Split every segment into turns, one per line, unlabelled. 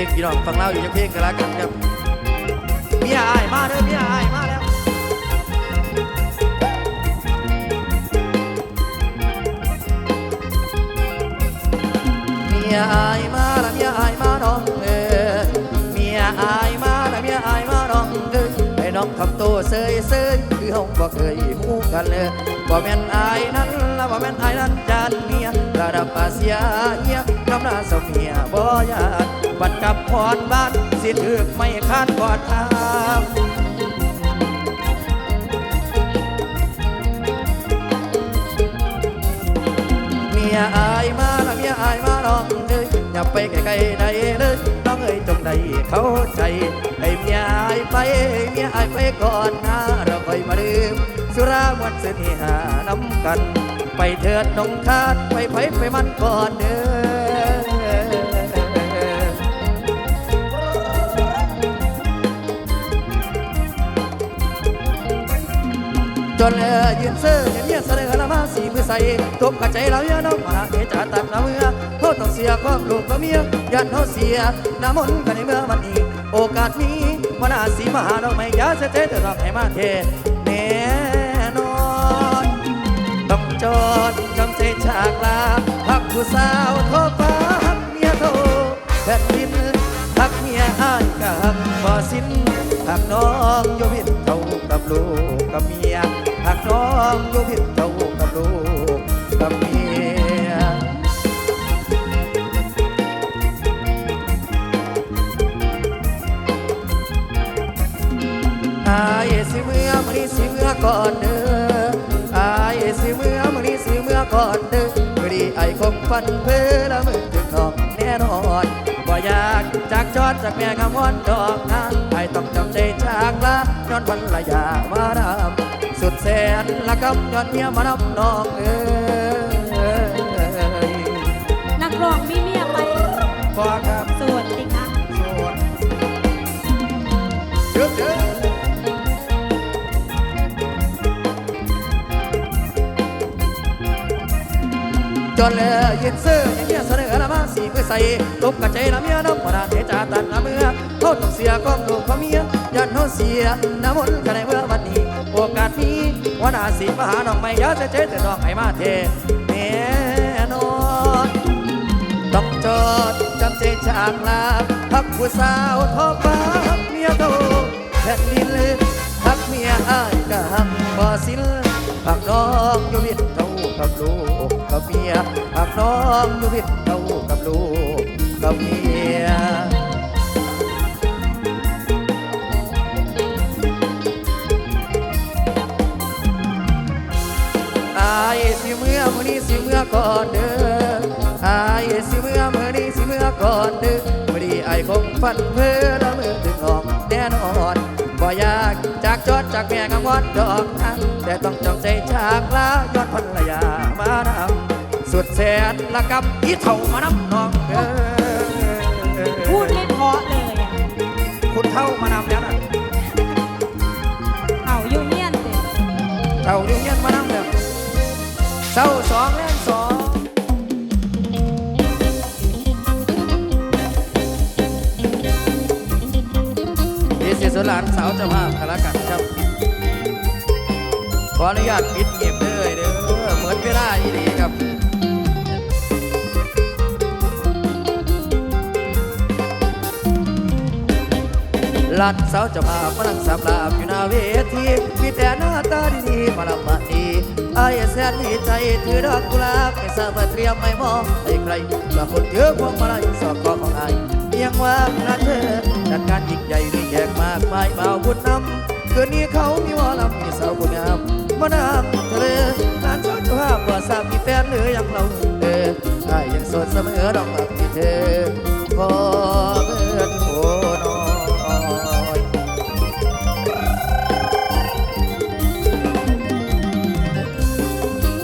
ลงพี่น้องฟังเล่าอยู่จะเพลงกันละกันครับเมียอายมาเด้อเมียอายมาแล้วเมียอายมาละเมียอายมาน้องเออเมียอายมาละเมียอายมาน้องเออให้น้องทำตัวเซยเซยคือห้องบ่เคยหูกันเลยบ่แม่นอายนั้นละบ่แม่นอายนั้นจานเมียระดับอาเซียเฮียน้ำหน้าเสาเมียบ่ยาน บัดกับพรบ้านสิถึกไม่คาดกอดทางเมียอายมาละเมียอายมาน้องเอ้ยอย่าไปไกลๆใดเลยน้องเอ้ยจงได้เข้าใจให้เมียอายไปเมียอายไปก่อนนะเราค่อยมาดื่มสุรามวนเสน่หาน้ำกัน ไปเถิดน้องคาดไปไผไปมันก่อนเด้อ จนเออยืนเสื้อเงี้ยเสนอละมาสีมือใส่ตบกระใจเราเยอะน้องมาเอจ่าตัดน้ำเมื่อเขาต้องเสียความลูกกับเมียยันเขาเสียน้ำมนต์กันในเมื่อวันนี้ โอกาสนี้มันาสีมาหาน้อไม่ยาเสียใจแต่ต้องให้มาเทแน่นอนต้องจอดจำใจจากลาพักผู้สาวโทรฟ้าหักเมียโทแผ่นดินหักเมียอ้ายกะหักบ่สิ้นหักน้องโยบินเท่ากับลูกกับเมีย องโยบินเท่ากับลูกกับเมียอายสิเมื่อมรีสิเมื่อก่อนเด้ออายสิเมื่อมรีสิเมื่อก่อนเด้อมื้อนี้ไอคงฟันเพื่อละมึงถึงนองแน่นอนบ่อยากจากจอดจากแม่งามวนดอกนะไอ้ต้องจ ใจจากลาย้อนวันละยามาดำสุดแสนละกำย้อนเมียมานำน้องเอ้ย
นักร้องมีเมียไป
พอครับ
สวัสดีค่ะ
สวัสดีเยอะเยอะจนเลยยืนซื้ออย่างเงี้ยเสนอละมาสีมือใส่ตบกระใจละเมียน้ำมาดาเทจ่าตัดละเมื่อ ต้องเสียกองลูกขอเมียยันเขาเสียน้ำมนต์กันในเมื่อวันนี้ โอกาสนี้วันอาสีมาหาน้องไม่ยาจะเจ๊แต่น้องให้มาเทแน่นอนต้องจอดจำใจจากลาพักผู้สาวทอฟ้าหักเมียโตแผ่นดินเลยหักเมียอ้ายก็หักบ่สิ้นหักน้องอยู่วิทเท่ากับลูกกับเมียหักน้องอยู่วิทเท่ากับลูกกับเมีย อนี้สิเมื่อก่อนเด้ออายสิเมื่อมื้อนี้สิเมื่อก่อนเด้อมื้อนี้ไอ้ายคงฝันเพ้อละมือถึงออกแน่นอนบ่อยากจากจอดจากแม่งามวันดอกนั้นแต่ต้องจำใจจากลาย้อนภรรยามานำสุดแสนละกับอีเท่ามานำน้องเด้อ
พูดไม่เพราะเลยอะ
คุณเท่ามานำแล้วนะ
เอาอยู่เนียนเลย
เท่าอยู่เงี้ยมานำแล้วเศร้าสองแรง สองนี่เสียสลานสาวเจ้าภาพคารากันครับ ขออนุญาตปิดเก็บเลยเด้อเหมือนเวลาอีดีครับลัดสาวจ้าภาพมานั่งสับลาบอยู่หน้าเวทีมีแต่หน้าตาดีๆมาลำบากดีไอ้แสนดีใจถือดอกกุหลาบไม่ทราวเตรียมไม่มองให้ใครบาคนเยอะพวงมาลัยสอบกอของไอ้เพียงว่านะเธอจัดการยิ่งใหญ่ มากมายมาบุญนำคืนนี้เขามีวอลำมีสาวบุญงามมานั่งทะเลนานสาวจ้าภาพว่าทราบมีแฟนหรือยังเราเออไอ้ยังสดเสมอดอกรักที่เธอขอเบิดโผน้อย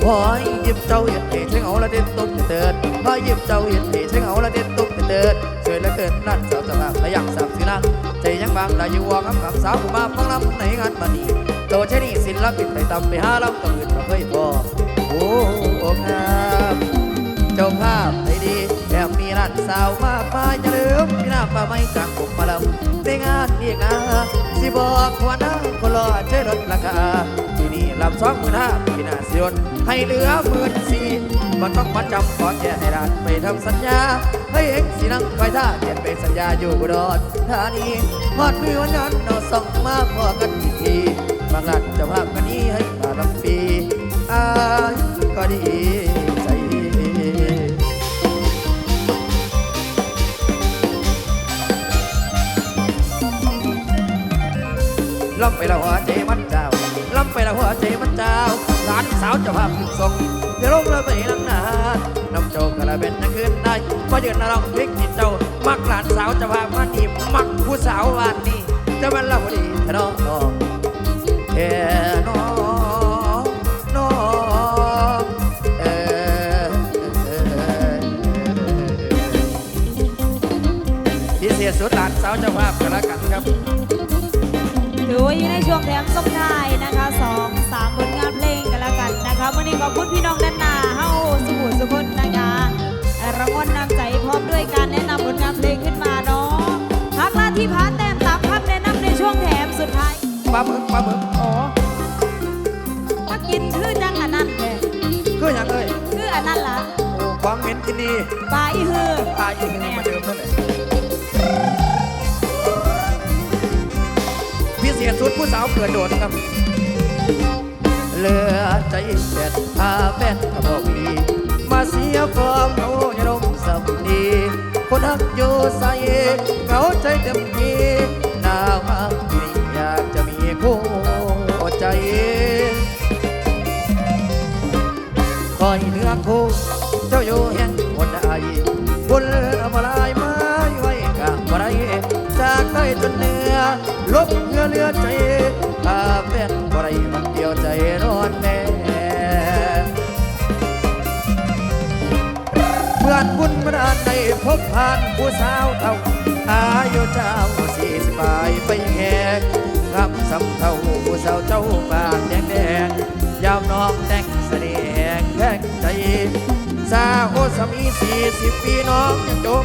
พอยหยิบเจ้าเห็ดเหตุช่างเอาละเด็ดตุ้มเติดพอยหยิบเจ้าเห็ดเหตุช่างเอาละเด็ดตุ้มเติดสวยลือเกินนั่นสาวสาวและยังสาวสิลัง แต่ยังบางลายอยู่วอกับกับสาวผู้มาฟังลำในงานมันนี้โตเชนี่ศิลปินไปตำไปหาลำกับอื่นมาเคยพอโอ้งามเจ้าภาพานสาวมากมายจะลืมพี่น้าป่าไม่จากผมมาลำในงานนี่นะสิบอกว่าน้าคนรอเชิญลดราคาที่นี่ลำสองหมื่นห้าพี่นาสิยนให้เหลือหมื่นสี่มันต้องมาจำขอแค่ให้ร้านไปทำสัญญาให้เอ็งสินั่งคอยท่าเปลี่ยนเป็นสัญญาอยู่อุดรธานีฮอดมือวันนั้นเราส่งมาพอกันอีทีบางรัดเจะภาพกันนี้ให้มาลำปีอายก็ดี ล้ำไปละหัวใจมันเจ้าล้ำไปละหัวใจมันเจ้าหลานสาวจะพาพขึ้นทรงเดี๋ยวลงล้วไปนังนานน้ำโจกกระเบ็นนะคืนได้มาเยือนเราพลิกจิตเจ้า มักหลานสาวจะพามานีมักผู้สาววานนี้ ว่า
อยู่ในช่วงแถมส่งท้ายนะคะสองสามผลงานเพลงกันแล้วกันนะคะวันนี้ขอบคุณพี่น้องด้านหน้าเฮ้าสุขุมสุคนนะคะรางวัลนำใจพร้อมด้วยการแนะนำผลงานเพลงขึ้นมาเนาะพักลาที่พาแต้มตามคำแนะนำในช่วงแถมสุดท้าย
ปลาหมึกปลาหมึก
โอ้ถ้ากินคือจังอันนั้นเลย
คืออย่างเอ้ย
คืออันนั้นล่ะ
โอ้ความเหม็นกินดี
ปลาอีฮือ
ตายอีกหนึ่งมาเดิมเท่าไหร่พิ เศษสุดผู้สาวเกิดโดดครับ เหลือใจแฟนพาแฟนกับบอกมีมาเสียความเหงาอย่าลงสำนีคนหักอยู่ใส่เหงาใจเต็มทีหนาวมากที่อยากจะมีคู่ใจคอยเนื้อคู่เจ้าอยู่แห่งคนใดบุญเอามาลายไม้ไว้กลางบ่ได้จากใต้จนเหน ลบเงือเลือใจถ้าเป็นบ่ได้มันเดียวใจนอนแน่เพื่อนบุญมาดานได้พบผ่านผู้สาวเท่าอายุเจ้าสี่สิบปลายไปแหกครับสำเท่าผู้สาวเจ้าบานแดงแดงยามน้องแต่งเสน่ห์แข่งใจ สาวสามีสี่สิบปีน้องยังจบ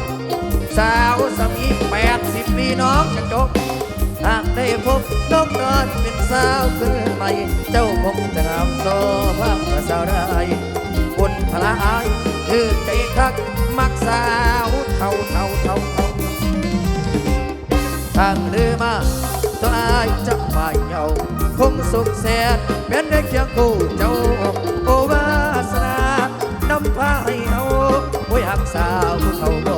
สาวสามีแปดสิบปีน้องยังจบหาก ได้พบน้องนอนเป็นสาวขึ้นใหม่ เจ้าคงจะงามโซภาพสาวได้บุญพลาอายคือใจคักมักสาวเท่าเท่าเท่าเท่าทางเรือมาตัวอายจะมาเหยาคงสุขแสนเป็นได้เคียงคู่เจ้าโอวาสนา นำพาให้เอาโอ้ยหักสาวผู้เขา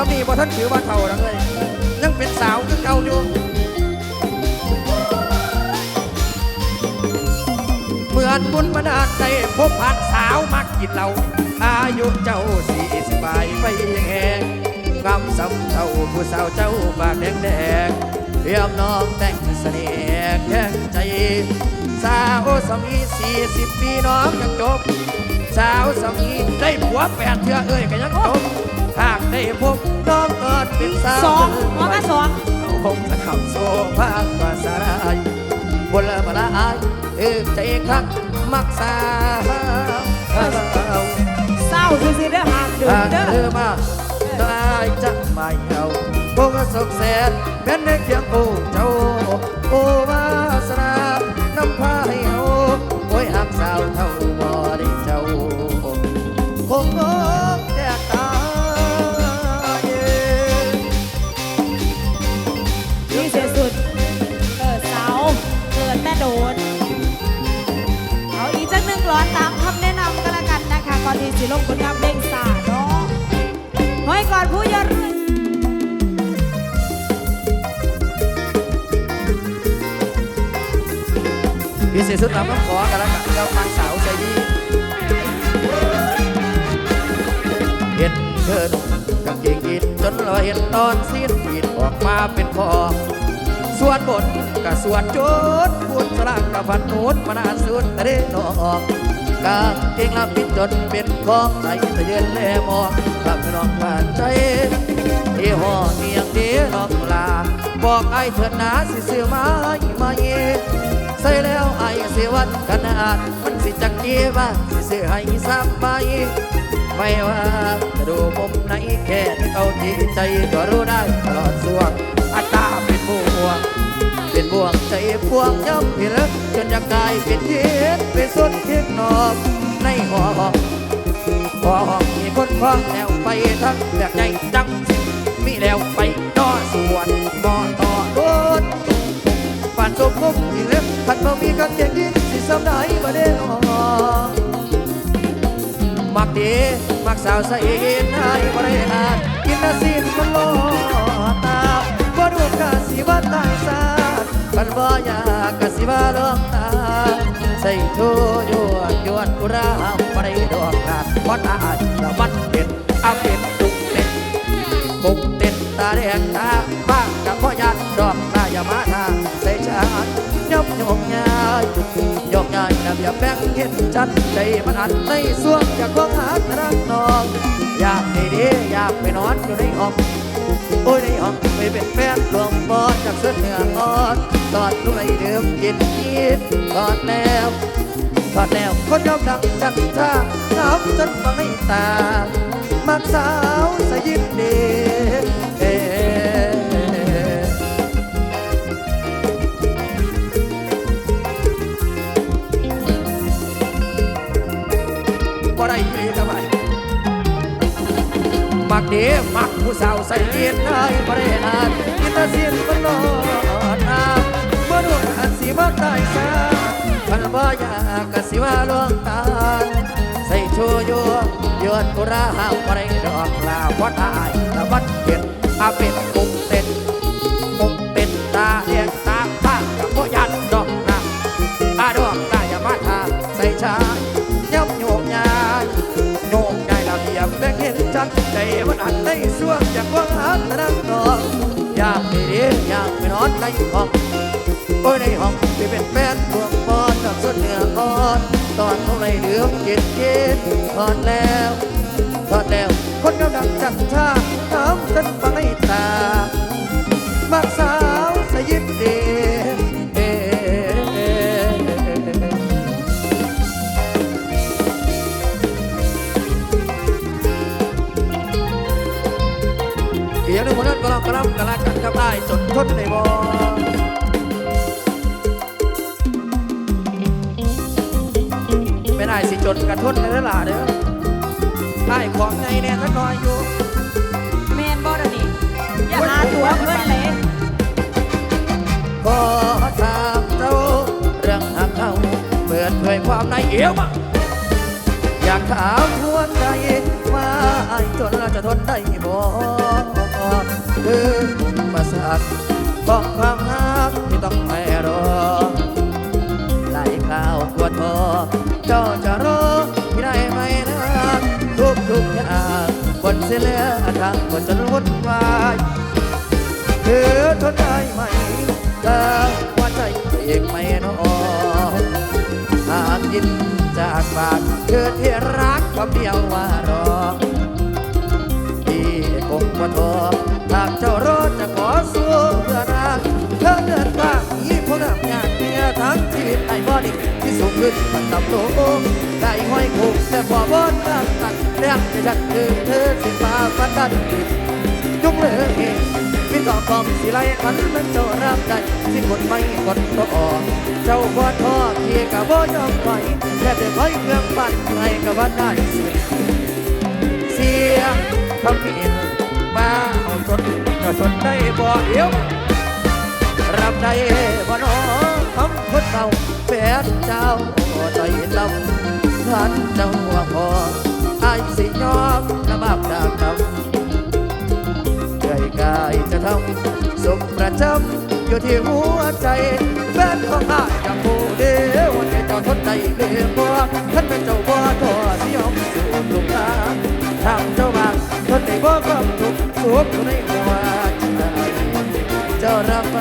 สำนีบ่ท่านถือว่าเท่านังเลยยังเป็นสาวคือเก่าอยู่เหมือนบุญมาดาลได้พบผ่านสาวมักกินเหล้าอายุเจ้าสี่สิบปลายไปยังแหงกำสำเท่าผู้สาวเจ้าปากแดงแดงเรียมน้องแต่งเสน่ห์แข็งใจ สาวสามีสี่สิบปีน้องยังจบ สาวสามีได้ผัวแปดเทื่อเอ้ยก็ยังจบหากได้พบน้องเกิดเป็นสาว
สองหัวกระสอง
คงจะขับโซ่ภาคภาษาไทยบนละบละอายเออใจคักมักสาว
เศร้าซื่อๆเด้อหากเดิ
ทานง
เด้อ
เธอมาตายจะไม่เอาคงสุขแสนเป็นในเคียงคู่เจ้าโอ
ลงผลงานเพลงสาเนาะห้อยก่อนผู้ยารื่น
พิเศษสุดตามคำขอกันแล้วกันเราทางสาวใจดีเห็นเธอนุ่งกางเกงยีนจนเราเห็นตอนสิ้นปีดออกมาเป็นคอส่วนบนกับส่วนโจดพูดสลากกับพันโนดมานาสุดแต่เด้นอก กางเกงลำพิจนเป็นของใจตะเยืนแลมองกับน้องผ่านใจที่ห่อเนียงเดีน้องลา บอกไอ้เถิดนาสิซื้อไม้มาเยใส่แล้วไอ้วัดขนาดมันสิจักเกีว่าสิซื้อให้สามใบไม่ว่าจะดูมุมไหนแค่เอาที่ใจก็รู้ได้ตลอดส่วงอัตตาเป็นบ่วง เป็นบ่วงใจพวงย้ำพี่เลิกจนอยากกายเป็นเทียนเป็นสุดเทียนอกในหอหองหอหองมีคนคว้างแล้วไปทั้งแบบใจจังสิมีแล้วไปนอสวนมอต่อรถปานจบมุกพี่เลิกขัดบ่มีกันเก่งยินสิสำได้บ่ได้หอมักดีมักสาวใส่นให้บ่ได้อ่านกินนาสินมันลอตาบ่ดูกะสิว่าตาย คันบ่อยากกะสิว่าลองตาใส่โชยวนยวนอุราบ่ได้ดอกลาบ่ตายละมันเป็นอาเป็นตุกเต็นปุกเต็นตาแดงตาบ้างกับบ่ยันดอกตาอย่ามาทางใส่ชานยกยกยายยกยายนะอย่าแบ่งเห็นจันใจมันอันในส่วงอยากควงหารักน้อง อยากให้ดีอยากไปนอนอยู่ในห้อง โอ้ยในห้องไปเป็นแฟนหลวงบอจากเสื้อเหนืออ่อนตอดลูกไหลเดิมกินกินตอดแล้วตอดแล้วคนยอมดังจัดจ้าน้ำจนฟังให้ตามักสาวสยินดีเอบ่ได้อีกกับไปมักเดมัก ผู้สาวใส่เกียรติได้บริหารกินตาเสียนมันนอนอาเมื่อดวงอันสีมาตายซาพันบ่อยากกะสิว่าลวงตาใส่ชูยวงยวนกุราหาวบริดอกลาวัดอายละวัดเป็นอาเป็น ตะนังนองอยากไปเรียนอยากไปนอนในห้องโอ้ยในห้องที่เป็นแฟนดวงบอนจากสุดเหนือคอนตอนเท่าไรเดือมกินกินทอดแล้วทอดแล้ว คนกำลังจัดชาถามฉันฟังให้ตามักสาวสยิบดีายจนทนในบ่ไม่ได้สิจนกระทนในตลาดเด้อไอ้ของไงเนี่ยถ้าน้อยอยู่
แมนบอดนี่อย่าหาตัวเพื่อนเลย
ก็ถามเจ้าเรื่องหักเขาเปิดเผยความในเอียวมาอยากถามทวนใจว่าไอ้จนเราจะทนได้บ่าทบอกความหักที่ต้องไม่รอไหลข้าวกวดทอเจ้าจะรอที่ได้ไหมนะทุกทุกอย่างบนเสียเลือทางบนจนวุ่นวายเธอทนได้ไหมถ้าว่าใจเองไม่นอนหากยินจากปากเธอที่รักคำเดียวว่ารอพี่คงว่าทอหากเจ้ารอ ขึ้นมันต่ำลงได้ห้อยคุกแต่พอบอนรักตัดเรื่องที่ฉันคือเธอสิฟ้าฟันดันดิจุงเลยพี่ต่อกองสิไลมันมันเจ้ารับได้สิคนไม่กดต่อเจ้าบ่ทอพี่กับบ่ยอมไปแค่แต่คอยเครื่องปั่นให้กับว่าได้เสิเสียงคำผิดมาเอาสนจะสนได้บ่เดียวรับได้บ่น้องคำคนเก่า นเจ้าใจลำท่านเจ้าว่าพอไอ้สิยอมระบาบดาคำใจกายจะทำสุขประจำอยู่ที่หัวใจแฟนของข้าอยากผู้เดียววันนี้เจ้าทนได้เพียงบ่ท่านเป็นเจ้าบ่ตัวสิยอมสู่ลูกตาทำเจ้าบางทนได้บ่ความทุกข์สุขอยู่ในหัวใจเจ้ารับไป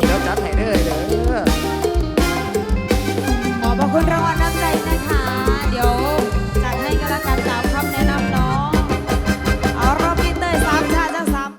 coming up. Not